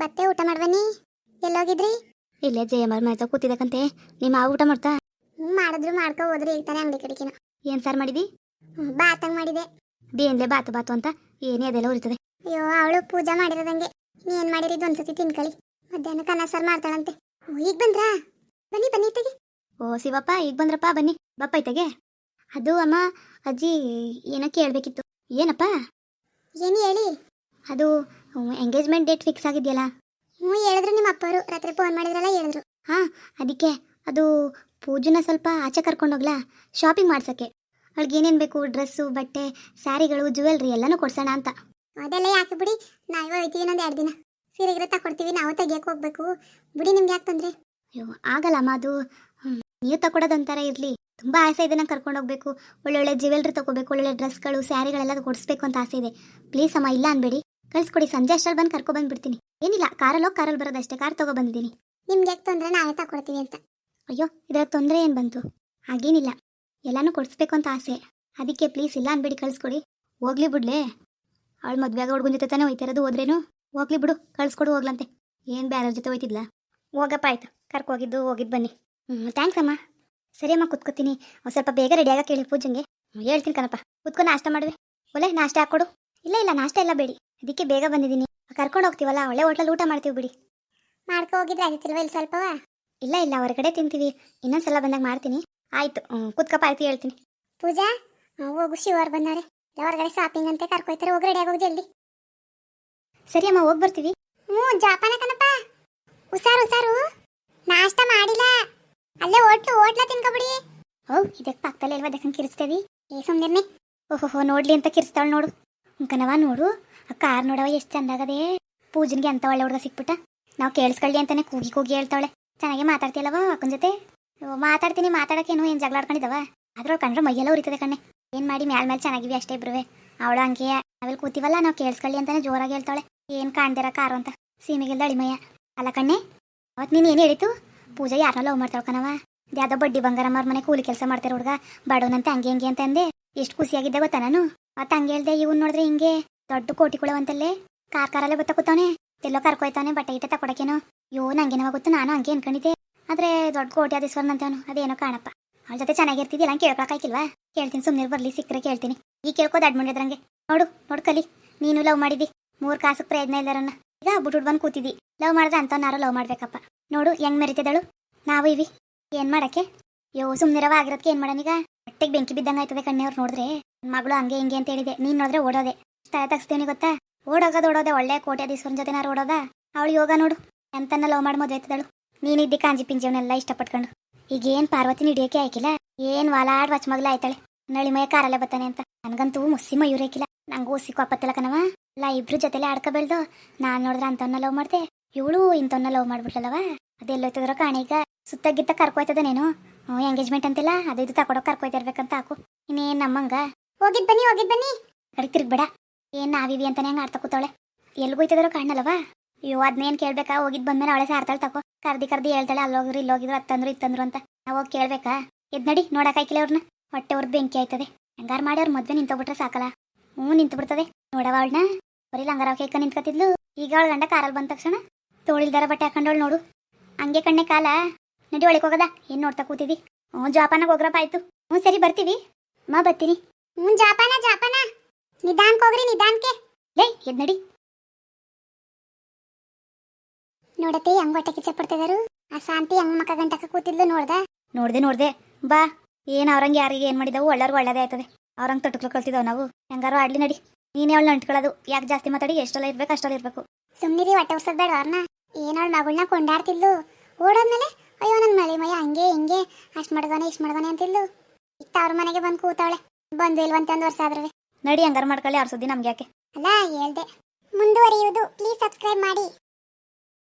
ಬತ್ತೆ ಊಟ ಮಾಡ್ಬನ್ನಿ? ಎಲ್ಲೋಗಿದ್ರಿ? ಇಲ್ಲೇ ಜಯಮ್ಮರ ಮನೆ ಕೂತಿದಕಂತೆ ನಿಮ್ಮ ಆ ಊಟ ಮಾಡ್ತಾ? ಹ್ಞೂ ಮಾಡಿದ್ರು ಮಾಡ್ಕೊ ಹೋದ್ರಿ ಈಗ ತಾನೇ ಅಂಗಡಿ ಕಡೆಗಿನ ಏನು ಸರ್ ಮಾಡಿದಿ? ಬಾತಂಗ್ ಮಾಡಿದೆ. ದೇನ್ಲೆ ಬಾತು ಬಾತು ಅಂತ? ಏನೇ ಅದೆಲ್ಲ ಉರಿತದೆ. ಅಯ್ಯೋ ಅವಳು ಪೂಜಾ ಮಾಡಿರೋದಂಗೆ. ನೀ ಏನ್ ಮಾಡಿರಿ ಇದು ಒಂದ್ಸತಿ ತಿನ್ಕೊಳ್ಳಿ ಮಧ್ಯಾಹ್ನ ಕನ್ನ ಸರ್ ಮಾಡ್ತಾಳಂತೆ. ಈಗ ಬಂದ್ರಾ? ಬನ್ನಿ ಬನ್ನಿ ತೆಗಿ ಓ ಶಿವಪ್ಪ ಈಗ ಬಂದ್ರಪ್ಪ ಬನ್ನಿ. ಬಪ್ಪ ಐತೆಗೆ ಅದು ಅಮ್ಮ ಅಜ್ಜಿ ಏನೋ ಕೇಳಬೇಕಿತ್ತು. ಏನಪ್ಪ? ಏನು ಹೇಳಿ? ಅದು ಎಂಗೇಜ್ಮೆಂಟ್ ಡೇಟ್ ಫಿಕ್ಸ್ ಆಗಿದೆಯಲ್ಲ? ಹ್ಞೂ ಹೇಳಿದ್ರು ನಿಮ್ಮ ಅಪ್ಪರು ರಾತ್ರಿ ಫೋನ್ ಮಾಡಿದ್ರಲ್ಲ ಹೇಳಿದ್ರು. ಅದಕ್ಕೆ. ಅದು ಪೂಜನ ಸ್ವಲ್ಪ ಆಚೆ ಕರ್ಕೊಂಡೋಗ್ಲಾ ಶಾಪಿಂಗ್ ಮಾಡ್ಸೋಕ್ಕೆ. ಅವಳಿಗೆ ಏನೇನು ಬೇಕು? ಡ್ರೆಸ್ಸು ಬಟ್ಟೆ ಸ್ಯಾರಿಗಳು ಜುವೆಲ್ರಿ ಎಲ್ಲನೂ ಕೊಡ್ಸೋಣ ಅಂತ. ಅದೆಲ್ಲ ಯಾಕೆ ಬಿಡಿ? ನಾವು ಹೋಯ್ತೀವಿ ಇನ್ನೊಂದು ಎರಡು ದಿನ. ಸೀರೆಗಿರೆ ತಕೊಡ್ತೀವಿ ನಾವು ತೆಗಿಯಕ್ಕೆ ಹೋಗ್ಬೇಕು. ಬಿಡಿ ನಿಮ್ಗೆ ಯಾಕೆ ತೊಂದರೆ? ಅಯ್ಯೋ ಆಗಲ್ಲಮ್ಮ ಅದು. ನೀವು ತಗೊಡೋದೊಂಥರ ಇರಲಿ. ತುಂಬ ಆಸೆ ಇದೆ ನಂಗೆ ಕರ್ಕೊಂಡು ಹೋಗ್ಬೇಕು. ಒಳ್ಳೊಳ್ಳೆ ಜ್ಯುವೆಲ್ರಿ ತಗೋಬೇಕು ಒಳ್ಳೊಳ್ಳೆ ಡ್ರೆಸ್ಗಳು ಸ್ಯಾರಿಗಳೆಲ್ಲ ಕೊಡಿಸ್ಬೇಕು ಅಂತ ಆಸೆ ಇದೆ. ಪ್ಲೀಸ್ ಅಮ್ಮ ಇಲ್ಲ ಅನ್ಬೇಡಿ. ಕಳಿಸ್ಕೊಡಿ ಸಂಜೆ ಅಷ್ಟರಲ್ಲಿ ಬಂದು ಕರ್ಕೊ ಬಂದ್ಬಿಡ್ತೀನಿ. ಏನಿಲ್ಲ ಕಾರಲ್ಲಿ ಹೋಗಿ ಕಾರಲ್ಲಿ ಬರೋದಷ್ಟೇ ಕಾರ್ ತಗೊಬಂದಿದ್ದೀನಿ ನಿಮ್ಗೆ ಯಾಕೆ ತೊಂದರೆ? ನಾವೇ ತಗೊಳ್ತೀವಿ ಅಂತ. ಅಯ್ಯೋ ಇದರ ತೊಂದರೆ ಏನು ಬಂತು? ಹಾಗೇನಿಲ್ಲ. ಎಲ್ಲನೂ ಕೊಡಿಸ್ಬೇಕು ಅಂತ ಆಸೆ. ಅದಕ್ಕೆ ಪ್ಲೀಸ್ ಇಲ್ಲ ಅನ್ಬೇಡಿ ಕಳಿಸ್ಕೊಡಿ. ಹೋಗ್ಲಿ ಬಿಡ್ಲೇ. ಅವಳು ಮದುವೆಗೆ ಹುಡುಗನ ಜೊತೆ ತಾನೇ ಹೋಯ್ತಿರೋದು ಹೋದ್ರೇನು? ಹೋಗ್ಲಿ ಬಿಡು ಕಳಿಸ್ಕೊಡು ಹೋಗ್ಲಂತೆ. ಏನು ಬೇರೆ ಜೊತೆ ಹೋಯ್ತಿದ್ಲ? ಹೋಗಪ್ಪ ಆಯ್ತು. ಕರ್ಕೋಗಿದ್ದು ಹೋಗಿದ್ದು ಹೋಗಿದ್ದು ಬನ್ನಿ. ಹ್ಞೂ ಥ್ಯಾಂಕ್ಸ್ ಅಮ್ಮ. ಸರಿ ಅಮ್ಮ ಕುತ್ಕೋತೀನಿ ಸ್ವಲ್ಪ ಬೇಗ ರೆಡಿ ಕೇಳಿ ಪೂಜಂಗೆ. ಹೇಳ್ತೀನಿ ಕಣಪ್ಪ. ಕುತ್ಕೊ ನಾಷ್ಟ ಮಾಡುವೆ. ಒಲೆ ನಾಷ್ಟ ಹಾಕ್ಕೊಡು. ಇಲ್ಲ ಇಲ್ಲ ನಾಷ್ಟ ಎಲ್ಲ ಬೇಡಿ. ಅದಕ್ಕೆ ಬೇಗ ಬಂದಿದ್ದೀನಿ. ಕರ್ಕೊಂಡು ಹೋಗ್ತೀವಲ್ಲ ಒಳ್ಳೆ ಹೋಟ್ಲಲ್ಲಿ ಊಟ ಮಾಡ್ತೀವಿ ಬಿಡಿ. ಮಾಡ್ಕೊ ಹೋಗಿದ್ರೆ ಆಗಿತ್ತಿಲ್ವ ಇಲ್ಲಿ ಸ್ವಲ್ಪವಾ? ಇಲ್ಲ ಇಲ್ಲ ಹೊರಗಡೆ ತಿಂತೀವಿ. ಇನ್ನೊಂದ್ಸಲ ಬಂದಾಗ ಮಾಡ್ತೀನಿ. ಆಯ್ತು ಕುತ್ಕಪ್ಪ ಆಯ್ತು ಹೇಳ್ತೀನಿ. ಪೂಜಾ ಹೋಗು ಶಿವರ್ ಬಂದಾರೆ. ಹೊರಗಡೆ ಶಾಪಿಂಗ್ ಅಂತ ಕರ್ಕೊಯ್ತಾರೆ ಹೋಗಿ ರೆಡಿ ಆಗೋಗಿ ಜಲ್ದಿ. ಸರಿ ಅಮ್ಮ ಹೋಗಿ ಬರ್ತೀವಿ. ಹ್ಞೂ ಜಾಪಾನ ಕಣಪ್ಪ. ಹುಷಾರು ಹುಷಾರು. ನಾಷ್ಟ ಮಾಡಿಲ್ಲ. ಅಲ್ಲೇ ಹೋಟ್ಲು ಹೋಟ್ಲ ತಿನ್ಕೊಬಿಡಿ. ಓ ಇದಕ್ಕೆ ಪಕ್ಕದಲ್ಲಿ ಇಲ್ವಾ ಅದಕ್ಕೆ ಕಿರಿಸ್ತೇವಿ ಏ ಸುಮ್ಮನೆ ಓಹೋಹೋ ನೋಡ್ಲಿ ಅಂತ ಕಿರಿಸ್ತಾಳೆ ನೋಡು. ಕನವ ನೋಡು. ಕಾರ್ ನೋಡವ ಎಷ್ಟು ಚಂದಾಗದೆ. ಪೂಜನ್ಗೆ ಅಂತ ಒಳ್ಳೆ ಹುಡುಗ ಸಿಕ್ಬಿಟ್ಟ. ನಾವು ಕೇಳಿಸ್ಕೊಳ್ಳಿ ಅಂತಾನೆ ಕೂಗಿ ಕೂಗಿ ಹೇಳ್ತಾವಳೆ. ಚೆನ್ನಾಗಿ ಮಾತಾಡ್ತಿಯಲ್ಲವ ಅಕ್ಕನ ಜೊತೆ? ಮಾತಾಡ್ತೀನಿ ಮಾತಾಡಕ್ಕೇನು ಏನು ಜಗಳ ಆಡ್ಕೊಂಡಿದವ ಅದ್ರೊಳಗೆ ಕಂಡ್ರೆ ಮೈಯೆಲ್ಲ ಉರಿತದೆ ಕಣ್ಣೆ. ಏನು ಮಾಡಿ ಮ್ಯಾಲ ಮೇಲೆ ಚೆನ್ನಾಗಿವಿ ಅಷ್ಟೇ ಇಬ್ರುವೆ. ಅವಳು ಹಂಗೆ ಅವಳು ಕೂತಿವಲ್ಲ, ನಾವು ಕೇಳಿಸ್ಕೊಳ್ಳಿ ಅಂತಾನೆ ಜೋರಾಗಿ ಹೇಳ್ತಾಳೆ ಏನು ಕಾಣ್ದಿರ ಕಾರು ಅಂತ. ಸೀಮೆಗಿಲ್ದ ಅಳಿಮಯ್ಯ. ಅಲ್ಲ ಕಣ್ಣೆ ಅವತ್ತು ನೀನು ಏನು ಹೇಳಿತು ಪೂಜಾ ಯಾರನ್ನ ಲವ್ ಮಾಡ್ತಾಳ ಕಣವ ಯಾವ್ದೋ ಬಡ್ಡಿ ಬಂಗಾರಮ್ಮ ಅವ್ರ ಮನೆ ಕೂಲಿ ಕೆಲಸ ಮಾಡ್ತಾರೆ ಹುಡುಗ. ಬಡವನಂತೆ ಹಂಗೆ ಹಂಗೆ ಅಂತ ಅಂದೆ. ಎಷ್ಟು ಖುಷಿಯಾಗಿದ್ದೆ ಗೊತ್ತಾ ನಾನು? ಅವತ್ತು ಹಂಗೆ ಹೇಳ್ದೆ, ಇವನ್ ನೋಡಿದ್ರೆ ಹಿಂಗೆ. ದೊಡ್ಡ ಕೋಟಿ ಕುಳವಂತಲ್ಲೇ ಕಾರ್ ಕಾರಲ್ಲೇ ಬತ್ತ ಕೂತಾನೆ ಎಲ್ಲೋ ಕರ್ಕೊಯ್ತಾನೆ ಬಟ್ಟೆ ಇಟ್ಟೆ ತಕೊಡಕೇನೋ ಯೋ ನಂಗೇನವ ಗೊತ್ತು? ನಾನು ಹಂಗೆ ಅನ್ಕೊಂಡಿದ್ದೆ. ಆದ್ರೆ ದೊಡ್ಡ ಕೋಟಿ ಆದಿಸ್ವರ್ನಂತವನು ಅದೇನೋ ಕಾಣಪ್ಪ. ಅವಳ ಜೊತೆ ಚೆನ್ನಾಗಿರ್ತಿದ್ದಿಲ್ಲ ನಂಗೆ ಕೇಳ್ಕೊಳಕಾಯ್ಕಿಲ್ವಾ ಕೇಳ್ತೀನಿ ಸುಮ್ಮನೆ ಬರ್ಲಿ, ಸಿಕ್ಕರೆ ಕೇಳ್ತೀನಿ. ಈ ಕೇಳ್ಕೋ ಕೇಳ್ಕೋದು ಅಡ್ಮಿಡಿದ್ರಂಗೆ ನೋಡು ನೋಡು ಕಲಿ, ನೀನು ಲವ್ ಮಾಡಿದಿ. ಮೂರ್ ಕಾಸಕ್ಕೆ ಪ್ರಯತ್ನ ಇಲ್ದಾರನ್ನ. ಈಗ ಬಿಟ್ಬಿಟ್ಟು ಬಂದು ಕೂತಿದ್ದಿ. ಲವ್ ಮಾಡಿದ್ರೆ ಅಂತವ್ನಾರು ಲವ್ ಮಾಡ್ಬೇಕಪ್ಪ. ನೋಡು, ಹೆಂಗ್ ಮೆರಿತಿದಳು ನಾವು ಇವಿ. ಏನ್ ಮಾಡಕ್ಕೆ? ಯೋ ಸುಮ್ನಿರವ ಆಗಿರೋದಕ್ಕೆ ಏನ್ ಮಾಡೋನೀಗ ಹೊಟ್ಟೆಗೆ ಬೆಂಕಿ ಬಿದ್ದಂಗೆ ಆಯ್ತದೆ ಕಣ್ಣೆಯವ್ರು ನೋಡಿದ್ರೆ. ಮಗಳು ಹಂಗೆ ಹಿಂಗೆ ಅಂತ ಹೇಳಿದೆ. ನೀನ್ ನೋಡಿದ್ರೆ ಓಡೋದೆ. ತಲೆ ಗೊತ್ತಾ ಓಡೋಗೋದು ಓಡೋದೆ ಒಳ್ಳೆ ಕೋಟ್ಯಾಧೀಶ್ವರನ ಜೊತೆ ನಾರು ಓಡೋದ? ಅವಳು ಯೋಗ ನೋಡು, ಎಂತನ್ನ ಲವ್ ಮಾಡಿ ಮದುವೆ ಆಯ್ತದಳು. ನೀನಿದ್ದಿ ಕಾಂಜಿ ಪಿಂಜಿವನ್ನೆಲ್ಲ ಇಷ್ಟಪಟ್ಕೊಂಡು. ಈಗ ಏನ್ ಪಾರ್ವತಿನ ಹಿಡಿಯೋಕೆ ಆಯ್ಕಿಲ್ಲ? ಏನ್ ವಾಲಾಡ್ ವಚ್ ಮಗ್ಲ ಆಯ್ತಾಳೆ? ನಳಿ ಮಯ ಕಾರಲ್ಲೇ ಬತ್ತಾನೆ ಅಂತ. ನನ್ಗಂತೂ ಮುಸ್ಸಿ ಮಯೂರೇಕಿಲ್ಲ ನಂಗೂ ಸಿಕ್ಕು ಕಣವ ಇಲ್ಲ ಇಬ್ರು ಜೊತೆಲೆ ಆಡ್ಕ ಬೆಳ್ದು, ನಾನ್ ನೋಡಿದ್ರೆ ಅಂತವನ್ನ ಲವ್ ಮಾಡ್ದೆ. ಇವಳು ಇಂಥವನ್ನ ಲವ್ ಮಾಡ್ಬಿಟ್ಲವ ಅದೆಲ್ಲೋಯ್ತದ್ರ ಕಾಣೀಗ ಸುತ್ತಗಿತ್ತ ಕರ್ಕೊಯ್ತದ ನೀನು? ಎಂಗೇಜ್ಮೆಂಟ್ ಅಂತಿಲ್ಲ? ಅದು ಇದು ತಕೊಡೋಕೆ ಕರ್ಕೊಯ್ತಾ ಇರ್ಬೇಕಂತ ಹಾಕು. ಇನ್ನೇನ್ ನಮ್ಮಂಗ? ಹೋಗಿದ್ ಬನ್ನಿ ಹೋಗಿದ್ ಬನ್ನಿ. ಕಡೆ ಏನ್ ನಾವಿವಿ ಅಂತಾನೆ ಹಂಗ ಆಡ್ತಾ ಕೂತಾವಳೆ? ಎಲ್ಗೋಯ್ತದ್ರ ಕಾಣಲ್ಲವಾ ಅಯ್ಯೋ ಅದನ್ನೇನ್ ಕೇಳ್ಬೇಕಾ? ಹೋಗಿದ್ ಬಂದ್ಮೇಲೆ ಅವಳೆ ಸಾರ್ತಾಳೆ ತಕೋ. ಕರ್ದಿ ಕರ್ದಿ ಹೇಳ್ತಾಳೆ, ಅಲ್ಲೋಗ್ರಿ, ಇಲ್ಲೋಗಿದ್ರು ಅತ್ತಂದ್ರು ಇತ್ತಂದ್ರು ಅಂತ. ನಾವು ಹೋಗಿ ಕೇಳ್ಬೇಕಾ? ಎದ್ ನಡಿ ನೋಡಕ್ಕಾಯ್ಕಿಲ್ಲ ಅವ್ರನ್ನ ಹೊಟ್ಟೆ ಅವ್ರದ್ದು ಬೆಂಕಿ ಆಯ್ತದೆ. ಹಂಗಾರ ಮಾಡಿ ಅವ್ರ ಮದ್ವೆ ನಿಂತೋಗ್ಬಿಟ್ರೆ ಸಾಕಲ್ಲ. ಹ್ಞೂ ನಿಂತು ಬಿಡ್ತದೆ ನೋಡವ ಅವಳನ್ನ ಬರೀ ಲಂಗಾರ ಕೇಕ ನಿಂತ್ಕತಿದ್ಲು. ಈಗ ಅವಳ ಗಂಡ ಕಾರಲ್ಲಿ ಬಂದ ತಕ್ಷಣ ತೋಳಿಲ್ದಾರ ಬಟ್ಟೆ ಹಾಕೊಂಡವಳು ನೋಡು. ಹಂಗೆ ಕಣ್ಣೆ ಕಾಲ. ನಡಿ ಒಳಗೆ ಹೋಗದ. ಏನು ನೋಡ್ತಾ ಕೂತಿದಿ? ಹ್ಞೂ, ಜಾಪಾನಾಗ ಹೋಗ್ರಪ್ಪ, ಆಯ್ತು. ಹ್ಞೂ, ಸರಿ, ಬರ್ತೀವಿ. ಮಾ, ಬರ್ತೀನಿ. ಹ್ಞೂ, ಜಾಪಾನ ಜಾಪಾನ. ನಿಧಾನಕ್ಕೆ ಹೋಗ್ರಿ ನಿಧಾನಕ್ಕೆ. ಲೇ ಎದ್ ನಡಿ. ನೋಡತ್ತೆ ಹೆಂಗ್ ಹೊಟ್ಟೆ ಕಿಚ್ಚ ಪಡ್ತಿದಾರು ಆ ಶಾಂತಿ ಹೆಂಗ್ ಮಕ್ಕ ಗಂಟಕ ಕೂತಿದ್ಲು ನೋಡ್ದ? ನೋಡ್ದೆ ನೋಡ್ದೆ. ಬಾ ಏನ್ ಅವ್ರಂಗೆ ಯಾರಿಗೆ ಏನ್ ಮಾಡಿದವು ಒಳ್ಳರು ಒಳ್ಳೇದೇ ಆಯ್ತದೆ. ಅವ್ರಂಗೆ ತೊಟ್ಕೊಳ್ ಕಲ್ತಿದಾವ್ ನಾವು. ಹೆಂಗಾರು ಆಡ್ಲಿ ನಡಿ. ನೀನೇ ಅವಳು ಅಂಟ್ಕೊಳ್ಳೋದು. ಯಾಕೆ ಜಾಸ್ತಿ ಮಾತಾಡಿ ಎಷ್ಟೆಲ್ಲ ಇರ್ಬೇಕು ಅಷ್ಟೆಲ್ಲ ಇರ್ಬೇಕು. ಸುಮ್ನಿರಿ ಹೊಟ್ಟೆ ಉರ್ಸದ್ ಬೇಡ ಅವ್ರನ್ನ ಏನವಳು ಮಗಳನ್ನ ಕೊಂಡಾಡ್ತಿದ್ಲು? ಓಡೋದ್ಮೇಲೆ ಅಯ್ಯೋ ನನ್ನ ಮಳೆ ಮಯ ಹಂಗೆ ಹಿಂಗೆ. ಅಷ್ಟ್ ಮಾಡ್ದಾನೆ ಇಷ್ಟು ಮಾಡ್ದಾನೆ ಅಂತಿದ್ಲು. ಇತ್ತ ಅವ್ರ ಮನೆಗೆ ಬಂದು ಕೂತಾವಳೆ. ಬಂದು ಇಲ್ವಂತ ಒಂದು ವರ್ಷ ಆದ್ರವೆ. ನಡಿ ಹಂಗಾರ ಮಾಡ್ಕೊಳ್ಳಿ ಅವ್ರ ಸುದ್ದಿ ನಮ್ಗೆ ಯಾಕೆ ಅಲ್ಲ ಹೇಳ್ದೆ. ಮುಂದುವರಿಯುವುದು ಪ್ಲೀಸ್ ಸಬ್ಸ್ಕ್ರೈಬ್ ಮಾಡಿ.